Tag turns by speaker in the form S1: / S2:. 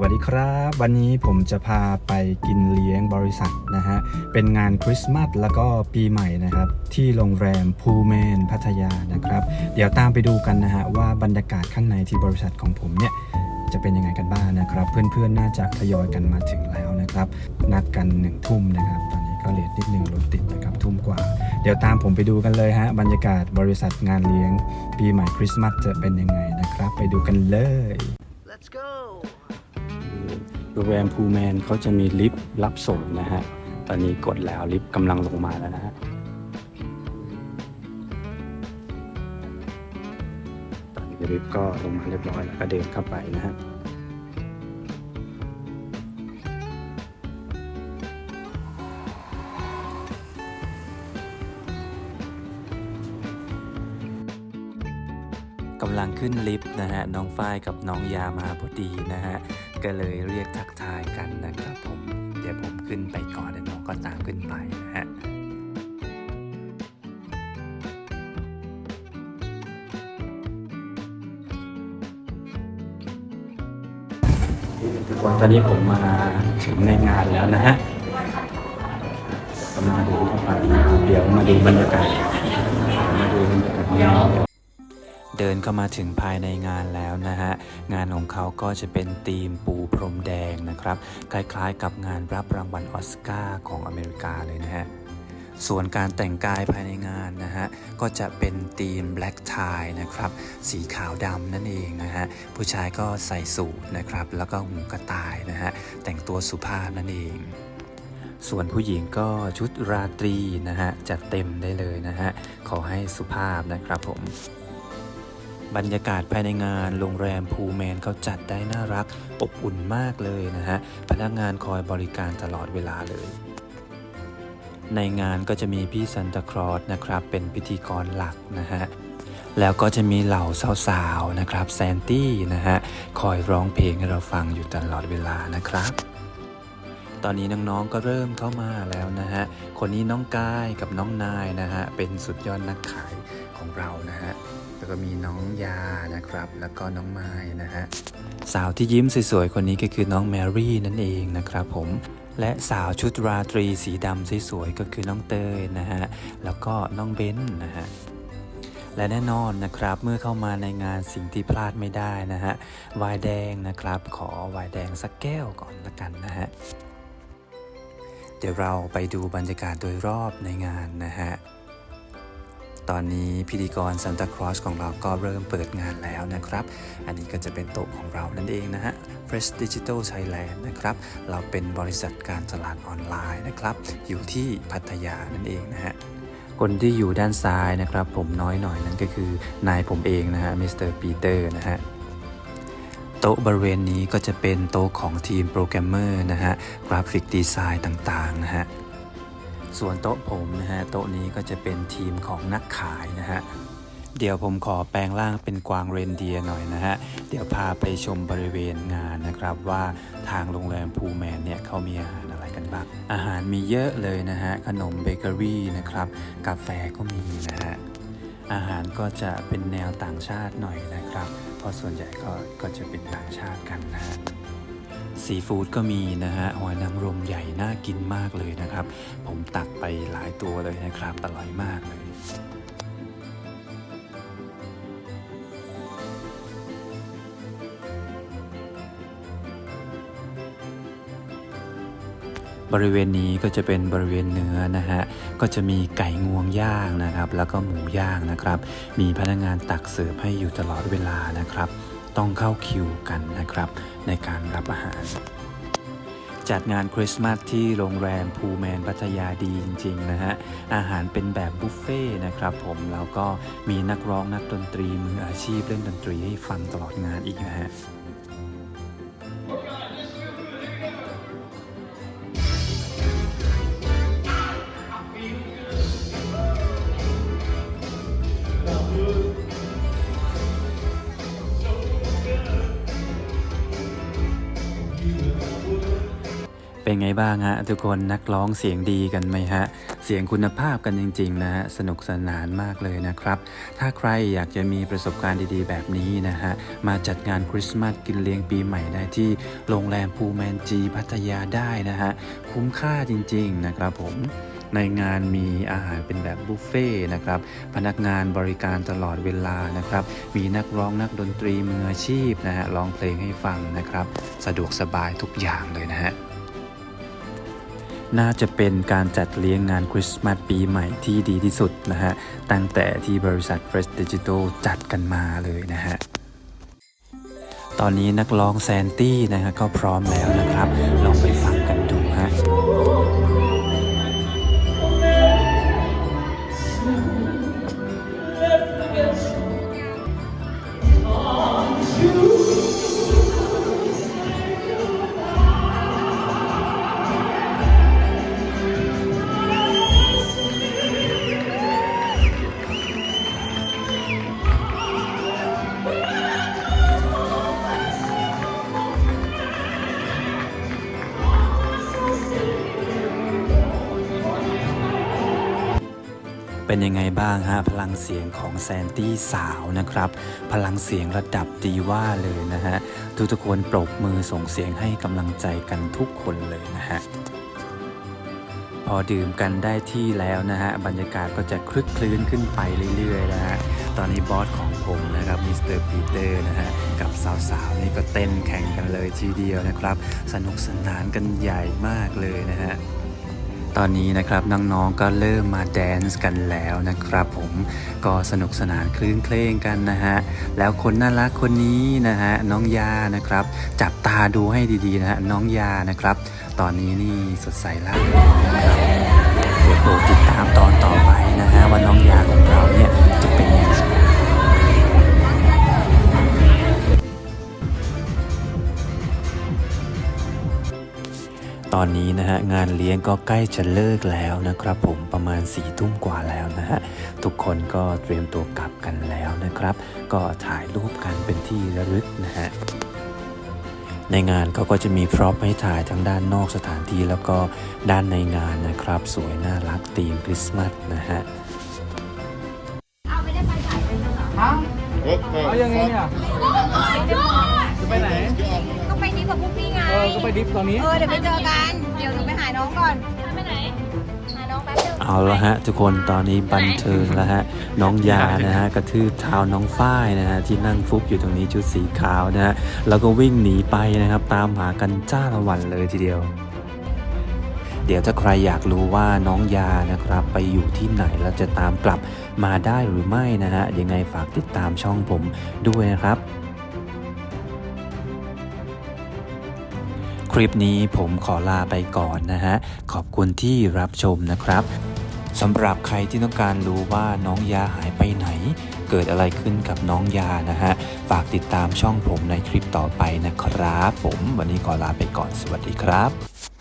S1: วัสดีครับ วันนี้ผมจะพาไปกินเลี้ยงบริษัทนะฮะ เป็นงานคริสต์มาสแล้วก็ปีใหม่นะครับ ที่โรงแรมพูเมนพัทยานะครับ เดี๋ยวตามไปดูกันนะฮะ ว่าบรรยากาศข้างในที่บริษัทของผมเนี่ย จะเป็นยังไงกันบ้างนะครับ เพื่อนๆ น่าจะทยอยกันมาถึงแล้วนะครับ นัดกันหนึ่งทุ่มนะครับ ตอนนี้ก็เลทนิดนึงรถติดนะครับทุ่มกว่า เดี๋ยวตามผมไปดูกันเลยฮะบรรยากาศบริษัทงานเลี้ยงปีใหม่คริสต์มาสจะเป็นยังไงนะครับ ไปดูกันเลย โรงแรมพูแมนเขาจะมีลิฟต์รับส่งนะฮะ ตอนนี้กดแล้วลิฟต์กำลังลงมาแล้วนะฮะ ตอนนี้ลิฟต์ก็ลงมาเรียบร้อยแล้วก็เดินเข้าไปนะฮะกำลังขึ้นลิฟต์นะฮะ น้องฝ้ายกับน้องยามาพอดีนะฮะ ก็เลยเรียกทักทายกันนะครับผม เดี๋ยวผมขึ้นไปก่อนเดี๋ยวน้องก็ตามขึ้นไปนะฮะทุกคนตอนนี้ผมมาถึงในงานแล้วนะฮะกำลังเดินเข้าไปเดี๋ยวมาดูบรรยากาศมาดูบรรยากาศในงาน เดินเข้ามาถึงภายในงานแล้วนะฮะ งานของเขาก็จะเป็นธีมปูพรมแดงนะครับ คล้ายๆ กับงานรับรางวัลออสการ์ของอเมริกาเลยนะฮะส่วนการแต่งกายภายในงานนะฮะ ก็จะเป็นธีม black tie นะครับ สีขาวดำนั่นเองนะฮะ ผู้ชายก็ใส่สูทนะครับ แล้วก็หูกระต่ายนะฮะ แต่งตัวสุภาพนั่นเอง ส่วนผู้หญิงก็ชุดราตรีนะฮะ จัดเต็มได้เลยนะฮะ ขอให้สุภาพนะครับผม บรรยากาศภายในงานโรงแรมพูแมนเขาจัดได้น่ารักอบอุ่นมากเลยนะฮะ พนักงานคอยบริการตลอดเวลาเลย ในงานก็จะมีพี่ซันตาคลอสนะครับ เป็นพิธีกรหลักนะฮะ แล้วก็จะมีเหล่าสาวๆนะครับแซนตี้นะฮะ คอยร้องเพลงให้เราฟังอยู่ตลอดเวลานะครับตอนนี้น้องๆก็เริ่มเข้ามาแล้วนะฮะ คนนี้น้องกายกับน้องนายนะฮะ เป็นสุดยอดนักขายของเรานะฮะ แล้วก็มีน้องยานะครับ แล้วก็น้องไม้นะฮะสาวที่ยิ้มสวยๆคนนี้ก็คือน้องแมรี่นั่นเองนะครับผมและสาวชุดราตรีสีดำสวยๆก็คือน้องเตยนะฮะแล้วก็น้องเบนนะฮะและแน่นอนนะครับเมื่อเข้ามาในงานสิ่งที่พลาดไม่ได้นะฮะวายแดงนะครับ ขอวายแดงสักแก้วก่อนละกันนะฮะเดี๋ยวเราไปดูบรรยากาศโดยรอบในงานนะฮะ ตอนนี้พิธีกรซันตาคลอสของเราก็เริ่มเปิดงานแล้วนะครับ อันนี้ก็จะเป็นโต๊ะของเรานั่นเองนะฮะ Fresh Digital Thailand นะครับ เราเป็นบริษัทการตลาดออนไลน์นะครับ อยู่ที่พัทยานั่นเองนะฮะคนที่อยู่ด้านซ้ายนะครับ ผมน้อยหน่อยนั่นก็คือนายผมเองนะฮะมิสเตอร์ปีเตอร์นะฮะโต๊ะบริเวณนี้ก็จะเป็นโต๊ะของทีมโปรแกรมเมอร์นะฮะกราฟิกดีไซน์ต่างๆนะฮะ ส่วนโต๊ะผมนะฮะโต๊ะนี้ก็จะเป็นทีมของนักขายนะฮะเดี๋ยวผมขอแปลงร่างเป็นกวางเรนเดียร์หน่อยนะฮะ เดี๋ยวพาไปชมบริเวณงานนะครับว่าทางโรงแรมพูแมนเนี่ยเขามีอาหารอะไรกันบ้าง อาหารมีเยอะเลยนะฮะ ขนมเบเกอรี่นะครับ กาแฟก็มีนะฮะ อาหารก็จะเป็นแนวต่างชาติหน่อยนะครับ เพราะส่วนใหญ่ก็ก็จะเป็นต่างชาติกันนะฮะ ซีฟู้ดก็มีนะฮะหอยนางรมใหญ่น่ากินมากเลยนะครับ ผมตักไปหลายตัวเลยนะครับ อร่อยมากเลยบริเวณนี้ก็จะเป็นบริเวณเนื้อนะฮะ ก็จะมีไก่งวงย่างนะครับ แล้วก็หมูย่างนะครับ มีพนักงานตักเสิร์ฟให้อยู่ตลอดเวลานะครับ ต้องเข้าคิวกันนะครับในการรับอาหาร จัดงานคริสต์มาสที่โรงแรมพูแมนพัทยาดีจริง ๆ นะฮะ อาหารเป็นแบบบุฟเฟ่ต์นะครับผมแล้วก็มีนักร้องนักดนตรีมืออาชีพเล่นดนตรีให้ฟังตลอดงานอีกนะฮะ ไงบ้างฮะทุกคนนักร้องเสียงดีกันไหมฮะ เสียงคุณภาพกันจริงๆนะฮะสนุกสนานมากเลยนะครับ ถ้าใครอยากจะมีประสบการณ์ดีๆ แบบนี้นะฮะ มาจัดงานคริสต์มาสกินเลี้ยงปีใหม่ได้ที่โรงแรมภูแมนจีพัทยาได้นะฮะ คุ้มค่าจริงๆนะครับผมในงานมีอาหารเป็นแบบบุฟเฟ่ต์นะครับ พนักงานบริการตลอดเวลานะครับ มีนักร้องนักดนตรีมืออาชีพนะฮะร้องเพลงให้ฟังนะครับ สะดวกสบายทุกอย่างเลยนะฮะ น่าจะเป็นการจัดเลี้ยงงานคริสต์มาสปีใหม่ที่ดีที่สุดนะฮะ ตั้งแต่ที่บริษัท Fresh Digital จัดกันมาเลยนะฮะตอนนี้นักร้องแซนตี้นะฮะก็พร้อมแล้วนะครับลองไปฟัง เป็นยังไงบ้างฮะ พลังเสียงของแซนตี้สาวนะครับ พลังเสียงระดับดีว่าเลยนะฮะทุกทุกๆคนปรบมือส่งเสียงให้กำลังใจกันทุกคนเลยนะฮะพอดื่มกันได้ที่แล้วนะฮะ บรรยากาศก็จะคลึกคลื้นขึ้นไปเรื่อยๆนะฮะ ตอนนี้บอสของผมนะครับมิสเตอร์ปีเตอร์นะฮะ กับสาวๆนี่ก็เต้นแข่งกันเลยทีเดียวนะครับ สนุกสนานกันใหญ่มากเลยนะฮะ ตอนนี้นะครับน้องๆก็เริ่มมาแดนซ์กันแล้วนะครับผมก็สนุกสนานคลื่นเคลงกันนะฮะแล้วคนน่ารักคนนี้นะฮะน้องยานะครับ จับตาดูให้ดีๆนะฮะน้องยานะครับ ตอนนี้นี่สดใสล่าเริงนะครับเดี๋ยวโปรดติดตามตอนต่อไปนะฮะว่าน้องยาของเราเนี่ยจะเป็นยัง ตอนนี้นะฮะงานเลี้ยงก็ใกล้จะเลิกแล้วนะครับผมประมาณ4ี่ทุ่มกว่าแล้วนะฮะทุกคนก็เตรียมตัวกลับกันแล้วนะครับ ก็ถ่ายรูปกันเป็นที่ระลึกนะฮะในงานเขาก็จะมีพร็อพให้ถ่ายทั้งด้านนอกสถานที่แล้วก็ด้านในงานนะครับ สวยน่ารักธีมคริสต์มาสนะฮะ
S2: เอาไม่ได้ไปถ่ายเป็นเหรอ
S3: เอายังไงเนี่ยจะไปไหน
S2: ไง
S3: เออก็ไปดิฟตอนนี้
S2: เออเดี๋ยวไปเจอกัน เดี๋ยวหนูไปหาน้องก่อน ไปไหน หาน้องแป๊บนึง
S1: เอาละฮะ ทุกคนตอนนี้บันเทิงแล้วฮะ น้องยานะฮะกระทืบเท้าน้องฝ้ายนะฮะที่นั่งฟุบอยู่ตรงนี้ชุดสีขาวนะฮะแล้วก็วิ่งหนีไปนะครับ ตามหากันจ้าละวันเลยทีเดียว เดี๋ยวถ้าใครอยากรู้ว่าน้องยานะครับ ไปอยู่ที่ไหนแล้วจะตามกลับมาได้หรือไม่นะฮะยังไงฝากติดตามช่องผมด้วยนะครับ คลิปนี้ผมขอลาไปก่อนนะฮะ ขอบคุณที่รับชมนะครับสำหรับใครที่ต้องการรู้ว่าน้องยาหายไปไหน เกิดอะไรขึ้นกับน้องยานะฮะ ฝากติดตามช่องผมในคลิปต่อไปนะครับ ผมวันนี้ขอลาไปก่อนสวัสดีครับ